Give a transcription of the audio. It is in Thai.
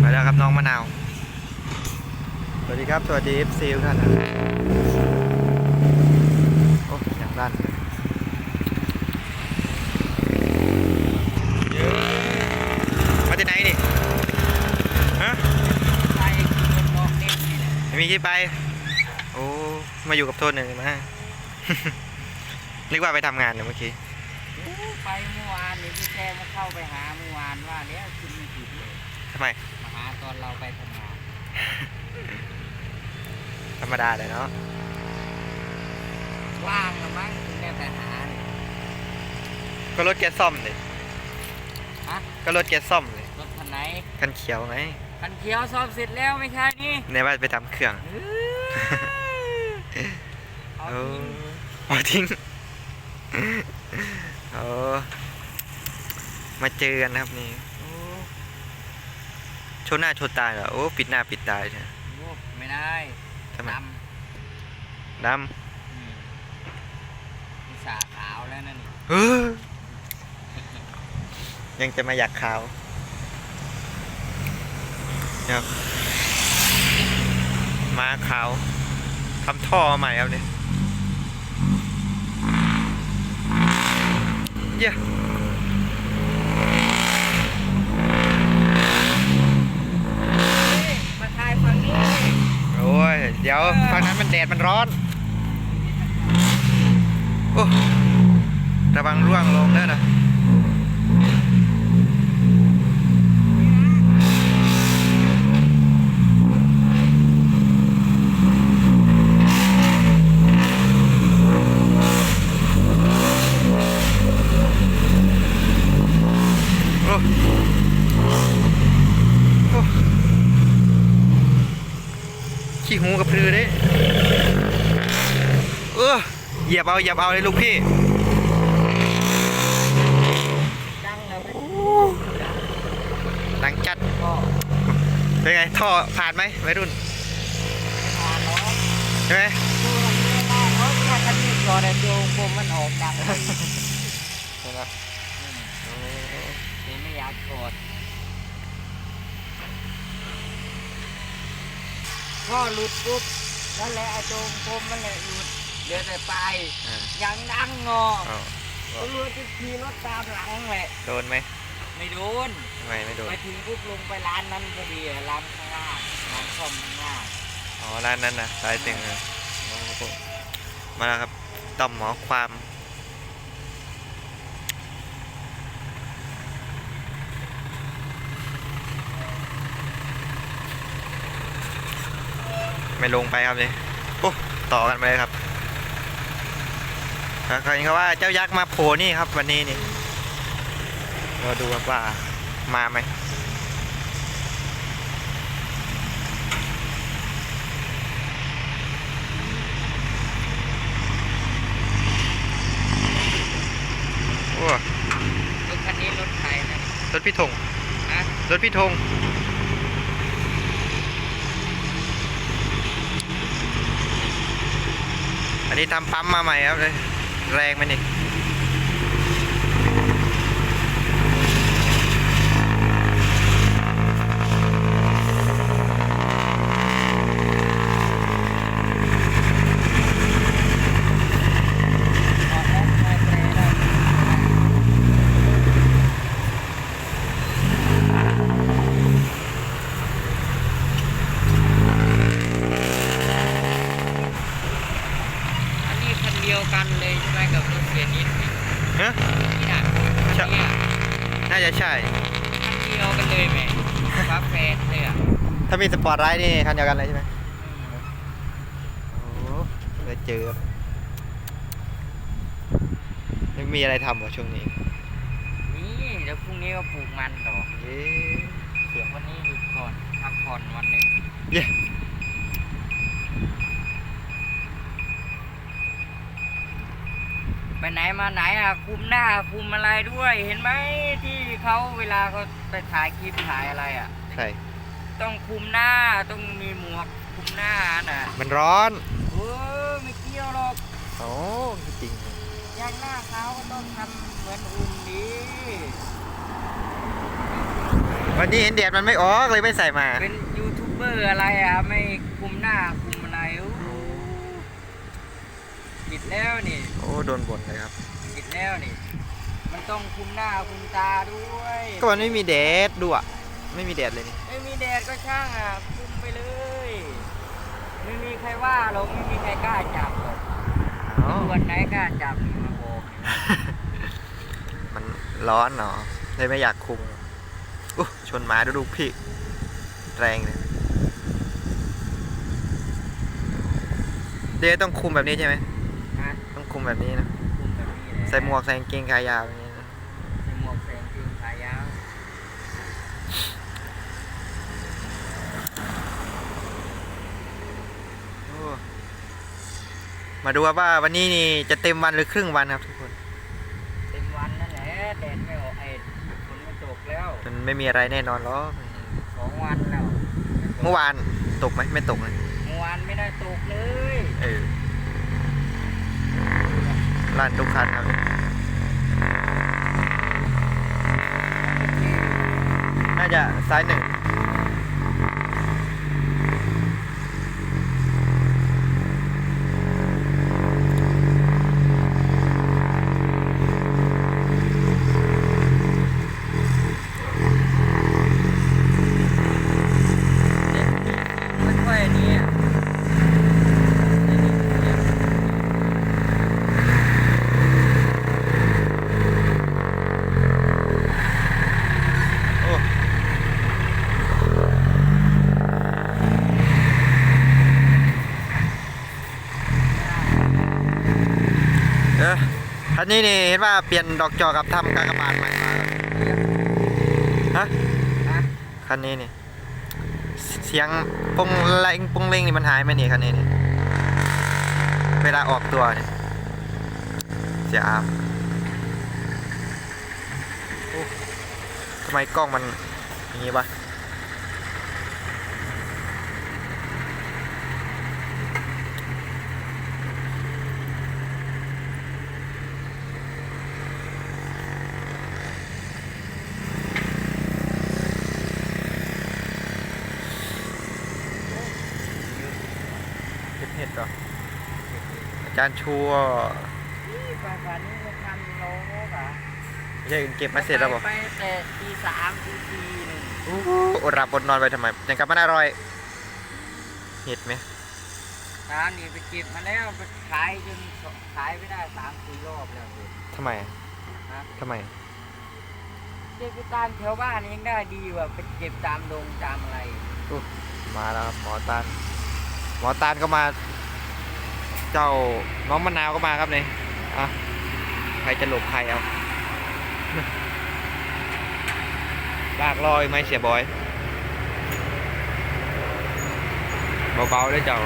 ไปแล้วครับน้องมะนาว สวัสดีครับ สวัสดีเอฟซีทุกท่านนะโอ้อย่างด้านมาที่ไหนนี่ฮะไปกินบนบอกเด็กนี่แหละไม่มีที่ไป โอ้ มาอยู่กับโทนหนึ่งมานึกว่าไปทำงานเนี่ยเมื่อกี้ ไปเมื่อวานนี่พี่แจมาเข้าไปหาเมื่อวานว่าเนี้ยคุณไม่ผิดเลย ทำไม มาหาตอนเราไปทำงาน ธรรมดาเลยเนาะ ว่างละมั้งคุณแม่ไปหาเนี่ยก็รถแกซ่อมเลยฮะก็รถแกซ่อมเลยรถคันไหนคันเขียวไงคันเขียวซ่อมเสร็จแล้วไม่ใช่นี่ในว่าไปทำเครื่องเอาโอ้ทิ้งมาทิ้งโอ้มาเจอกันนะครับนี่โอ้ ชนหน้าชนตาเหรอโอ้ปิดหน้าปิดตาใช่โอ้ไม่ได้ทำไมดดำอืมมีสาขาวแล้วนั่นนี่ำเออยังจะมาอยากขาวครับมาขาวทำท่อใหม่ครับเนี่ยเย้ เฮ้ยมาถ่าย ฝั่งนี้โอ้ย เดี๋ยวฝั่งนั้นมันแดดมันร้อน โอ้ ระวังร่วงลงเด้อนะโอ้โอ้ขี้หูกับพรือเด้เออ เหยียบเอาเหยียบเอาเลยลูกพี่ดังแล้วดังจัดเป็นไงท่อผ่านไหมวัยรุ่นผ่านเนาะใช่ไหมดูมันไม่ได้เพราะว่าคันนี้รอแต่ดวงผมมันออกดังเลยใช่ไหมนี่ไม่อยากโกรธก็หลุดปุ๊บนั่นแหละไอ้โจงผมมันแหละหลุด เดี๋ยวแต่ไปอ่ายังดังงอเอาก็รู้จะขี่รถตามหลังแหละโดนไหมไม่โดนทำไมไม่โดน ไปถึงปุ๊บลงไปร้านนั้นพอดีอะร้านข้างล่างร้านคอมข้างล่างอ๋อ ร้านนั้นนะสายตึงนะโอ้โหมาแล้วครับต่อมหมอความไม่ลงไปครับเลยโอ้ต่อกันไปเลยครับ แล้วเขาเห็นเขาว่าเจ้ายักษ์มาโผล่นี่ครับวันนี้นี่เราดูครับว่ามาไหมโอ้รถคันนี้รถใครนะรถพี่ธงฮะรถพี่ธงอันนี้ทำปั๊มมาใหม่ครับเลย แรงไหมนี่ ออกแอปมาเตะได้ อันนี้คันเดียวกันเลยใช่ไหม กับรถเสียนิดนี่ฮะนี่นะคันเนี้ยน่าจะใช่ คันเดียวกันเลยแหม่ฟ้าแฟนเลยอะถ้ามีสปอร์ตไลท์นี่คันเดียวกันเลยใช่ไหมโอ้ได้เจอครับไม่มีอะไรทำเหรอช่วงนี้นี่เดี๋ยวพรุ่งนี้ก็ปลูกมันต่อเอ๊ะเสียงวันนี้หยุดก่อนพักผ่อนวันหนึ่ง เย้ ไปไหนมาไหนอะคุมหน้าคุมอะไรด้วย เห็นไหมที่เขาเวลาเขาไปถ่ายคลิปถ่ายอะไรอะ ใช่ ต้องคุมหน้าต้องมีหมวกคุมหน้าน่ะมันร้อนเออไม่เกี่ยวหรอกโอ้จริงอย่างหน้าเขาก็ต้องทำเหมือนอุ่นดีวันนี้เห็นแดดมันไม่ออกเลยไม่ใส่มา เป็นยูทูบเบอร์อะไรอะไม่คุมหน้าคุมอะไรอู้ ผิดแล้วนี่โอ้โดนบ่นเลยครับ ผิดแล้วนี่ มันต้องคุมหน้าคุมตาด้วยก็มันไม่มีแดดด้วยไม่มีแดดเลยนี่ไม่มีแดดก็ช่างอะคุมไปเลย ไม่มีใครว่าหรอกไม่มีใครกล้าจับหรอกอ๋อ วันไหนกล้าจับนี่มาบอกมันร้อนเนาะเลยไม่อยากคุมอู้ชนหมาดูดูพี่ แรงเลยเดยวต้องคุมแบบนี้ใช่ไหมนะต้อง คุมแบบนี้นะคุมแบบนี้แหละใส่หมวกใส่กางเกงขายาวอย่างนี้นะใส่หมวกใส่กางเกงขายาวโอ้มาดูครับว่าวันนี้นี่จะเต็มวันหรือครึ่งวันครับทุกคนเต็มวันนั่นแหละแดดไม่ออกไอ้ฝนมันตกแล้วมันไม่มีอะไรแน่นอนหรอกสองวันแล้วเมื่อวานตกไหมไม่ตกเลยเมื่อวานไม่ได้ตกเลยเออ ลั่นทุกคันครับน่าจะซ้ายหนึ่ง ไม่ค่อยอันนี้อะ โอ้เออ คันนี้นี่เห็นว่าเปลี่ยนดอกจอกับทำกากบาทใหม่มาฮะคันนี้นี่ เสียงปงเล่งปงเล่งนี่มันหายไหมนี่คันนี้นี่เวลาออกตัวเนี่ยเสียอามทำไมกล้องมันอย่างงี้วะ เห็ดเห็ดเหรออาจารย์ชัวร์นี่ไปป่านนี้มันทำโลกอะไม่ใช่เก็บมาเสร็จแล้วบอกไปแต่ตีสามตีสี่หนึ่งโอ้โหอดหลับอดนอนไปทำไมยังกลับมันอร่อยเห็ดไหมตามนี่ไปเก็บมาแล้วไปขายจนขายไม่ได้สามสี่รอบแล้วเลยทำไมฮะทำไมเก็บไปตามแถวบ้านยังได้ดีกว่าไปเก็บตามดงตามอะไรมาแล้วครับหมอตาลห มอตาลก็มา เจ้าน้องมะนาวก็มาครับเนี่ยอะใครจะหลบใครเอาลากลอยไหมเสียบอย เบาๆด้วยเจ้า